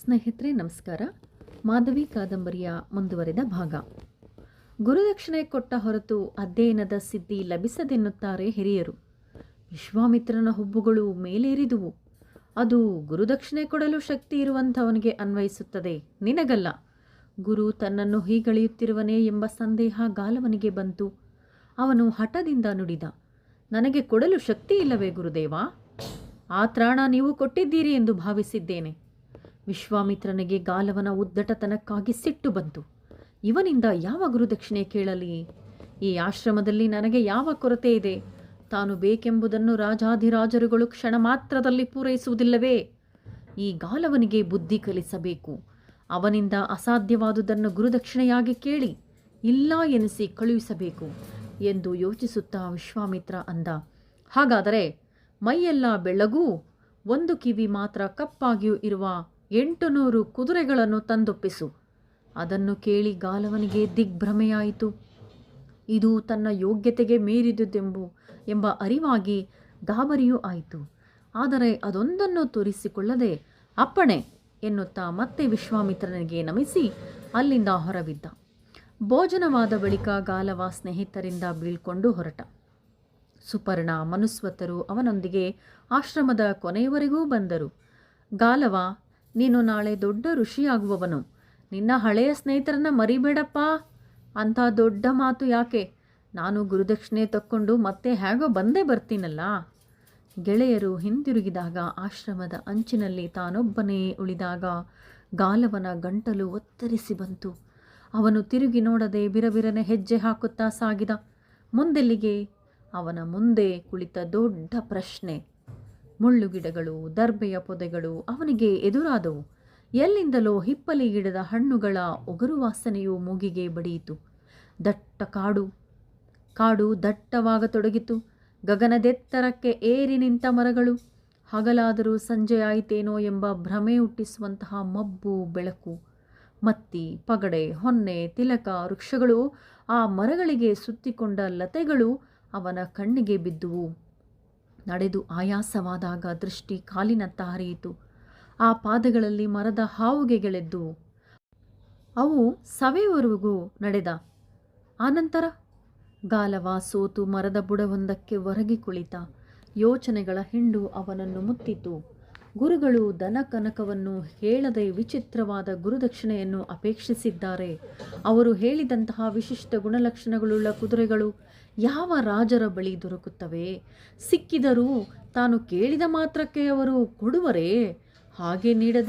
ಸ್ನೇಹಿತರೆ, ನಮಸ್ಕಾರ. ಮಾಧವಿ ಕಾದಂಬರಿಯ ಮುಂದುವರೆದ ಭಾಗ. ಗುರುದಕ್ಷಿಣೆ ಕೊಟ್ಟ ಹೊರತು ಅಧ್ಯಯನದ ಸಿದ್ಧಿ ಲಭಿಸದೆನ್ನುತ್ತಾರೆ ಹಿರಿಯರು. ವಿಶ್ವಾಮಿತ್ರನ ಹುಬ್ಬುಗಳು ಮೇಲೇರಿದುವು. ಅದು ಗುರುದಕ್ಷಿಣೆ ಕೊಡಲು ಶಕ್ತಿ ಇರುವಂಥವನಿಗೆ ಅನ್ವಯಿಸುತ್ತದೆ. ನಿನಗಲ್ಲ. ಗುರು ತನ್ನನ್ನು ಹೀಗಳೆಯುತ್ತಿರುವನೇ ಎಂಬ ಸಂದೇಹ ಗಾಲವನಿಗೆ ಬಂತು. ಅವನು ಹಠದಿಂದ ನುಡಿದ, ನನಗೆ ಕೊಡಲು ಶಕ್ತಿ ಇಲ್ಲವೇ ಗುರುದೇವ? ಆ ತ್ರಾಣ ನೀವು ಕೊಟ್ಟಿದ್ದೀರಿ ಎಂದು ಭಾವಿಸಿದ್ದೇನೆ. ವಿಶ್ವಾಮಿತ್ರನಿಗೆ ಗಾಲವನ ಉದ್ದಟತನಕ್ಕಾಗಿ ಸಿಟ್ಟು ಬಂತು. ಇವನಿಂದ ಯಾವ ಗುರುದಕ್ಷಿಣೆ ಕೇಳಲಿ? ಈ ಆಶ್ರಮದಲ್ಲಿ ನನಗೆ ಯಾವ ಕೊರತೆ ಇದೆ? ತಾನು ಬೇಕೆಂಬುದನ್ನು ರಾಜಾಧಿರಾಜರುಗಳು ಕ್ಷಣ ಮಾತ್ರದಲ್ಲಿ ಪೂರೈಸುವುದಿಲ್ಲವೇ? ಈ ಗಾಲವನಿಗೆ ಬುದ್ಧಿ ಕಲಿಸಬೇಕು. ಅವನಿಂದ ಅಸಾಧ್ಯವಾದುದನ್ನು ಗುರುದಕ್ಷಿಣೆಯಾಗಿ ಕೇಳಿ, ಇಲ್ಲ ಎನಿಸಿ ಕಳುಹಿಸಬೇಕು ಎಂದು ಯೋಚಿಸುತ್ತಾ ವಿಶ್ವಾಮಿತ್ರ ಅಂದ. ಹಾಗಾದರೆ ಮೈಯೆಲ್ಲ ಬೆಳಗೂ, ಒಂದು ಕಿವಿ ಮಾತ್ರ ಕಪ್ಪಾಗಿಯೂ ಇರುವ ಎಂಟು ನೂರು ಕುದುರೆಗಳನ್ನು ತಂದೊಪ್ಪಿಸು. ಅದನ್ನು ಕೇಳಿ ಗಾಲವನಿಗೆ ದಿಗ್ಭ್ರಮೆಯಾಯಿತು. ಇದು ತನ್ನ ಯೋಗ್ಯತೆಗೆ ಮೀರಿದುದೆಂಬು ಎಂಬ ಅರಿವಾಗಿ ಗಾಬರಿಯೂ ಆಯಿತು. ಆದರೆ ಅದೊಂದನ್ನು ತೋರಿಸಿಕೊಳ್ಳದೆ ಅಪ್ಪಣೆ ಎನ್ನುತ್ತಾ ಮತ್ತೆ ವಿಶ್ವಾಮಿತ್ರನಿಗೆ ನಮಿಸಿ ಅಲ್ಲಿಂದ ಹೊರಬಿದ್ದ. ಭೋಜನವಾದ ಬಳಿಕ ಗಾಲವ ಸ್ನೇಹಿತರಿಂದ ಬೀಳ್ಕೊಂಡು ಹೊರಟ. ಸುಪರ್ಣ ಮನುಸ್ವತರು ಅವನೊಂದಿಗೆ ಆಶ್ರಮದ ಕೊನೆಯವರೆಗೂ ಬಂದರು. ಗಾಲವ ನೀನು ನಾಳೆ ದೊಡ್ಡ ಋಷಿಯಾಗುವವನು. ನಿನ್ನ ಹಳೆಯ ಸ್ನೇಹಿತರನ್ನ ಮರಿಬೇಡಪ್ಪ. ಅಂಥ ದೊಡ್ಡ ಮಾತು ಯಾಕೆ? ನಾನು ಗುರುದಕ್ಷಿಣೆ ತಕ್ಕೊಂಡು ಮತ್ತೆ ಹೇಗೋ ಬಂದೇ ಬರ್ತೀನಲ್ಲ. ಗೆಳೆಯರು ಹಿಂದಿರುಗಿದಾಗ ಆಶ್ರಮದ ಅಂಚಿನಲ್ಲಿ ತಾನೊಬ್ಬನೇ ಉಳಿದಾಗ ಗಾಲವನ ಗಂಟಲು ಒತ್ತರಿಸಿ ಬಂತು. ಅವನು ತಿರುಗಿ ನೋಡದೆ ಬಿರಬಿರನೆ ಹೆಜ್ಜೆ ಹಾಕುತ್ತಾ ಸಾಗಿದ. ಮುಂದೆಲ್ಲಿಗೆ? ಅವನ ಮುಂದೆ ಕುಳಿತ ದೊಡ್ಡ ಪ್ರಶ್ನೆ. ಮುಳ್ಳುಗಿಡಗಳು ದರ್ಬೆಯ ಪೊದೆಗಳು ಅವನಿಗೆ ಎದುರಾದವು. ಎಲ್ಲಿಂದಲೋ ಹಿಪ್ಪಲಿ ಗಿಡದ ಹಣ್ಣುಗಳ ಒಗರು ವಾಸನೆಯು ಮೂಗಿಗೆ ಬಡಿಯಿತು. ದಟ್ಟ ಕಾಡು ಕಾಡು ದಟ್ಟವಾಗತೊಡಗಿತು. ಗಗನದೆತ್ತರಕ್ಕೆ ಏರಿ ನಿಂತ ಮರಗಳು. ಹಗಲಾದರೂ ಸಂಜೆಯಾಯಿತೇನೋ ಎಂಬ ಭ್ರಮೆ ಹುಟ್ಟಿಸುವಂತಹ ಮಬ್ಬು ಬೆಳಕು. ಮತ್ತಿ, ಪಗಡೆ, ಹೊನ್ನೆ, ತಿಲಕ, ವೃಕ್ಷಗಳು ಆ ಮರಗಳಿಗೆ ಸುತ್ತಿಕೊಂಡ ಲತೆಗಳು ಅವನ ಕಣ್ಣಿಗೆ ಬಿದ್ದುವು. ನಡೆದು ಆಯಾಸವಾದಾಗ ದೃಷ್ಟಿ ಕಾಲಿನತ್ತ ಹರಿಯಿತು. ಆ ಪಾದಗಳಲ್ಲಿ ಮರದ ಹಾವುಗೆಗಳೆದ್ದುವು ಅವು ಸವೆಯವರೆಗೂ ನಡೆದ. ಆನಂತರ ಗಾಲವ ಸೋತು ಮರದ ಬುಡವೊಂದಕ್ಕೆ ಒರಗಿ ಕುಳಿತ. ಯೋಚನೆಗಳ ಹಿಂಡು ಅವನನ್ನು ಮುತ್ತಿತು. ಗುರುಗಳು ದನ ಕನಕವನ್ನು ಹೇಳದೆ ವಿಚಿತ್ರವಾದ ಗುರುದಕ್ಷಿಣೆಯನ್ನು ಅಪೇಕ್ಷಿಸಿದ್ದಾರೆ. ಅವರು ಹೇಳಿದಂತಹ ವಿಶಿಷ್ಟ ಗುಣಲಕ್ಷಣಗಳುಳ್ಳ ಕುದುರೆಗಳು ಯಾವ ರಾಜರ ಬಳಿ ದೊರಕುತ್ತವೆ? ಸಿಕ್ಕಿದರೂ ತಾನು ಕೇಳಿದ ಮಾತ್ರಕ್ಕೆ ಅವರು ಕೊಡುವರೇ? ಹಾಗೆ ನೀಡದೆ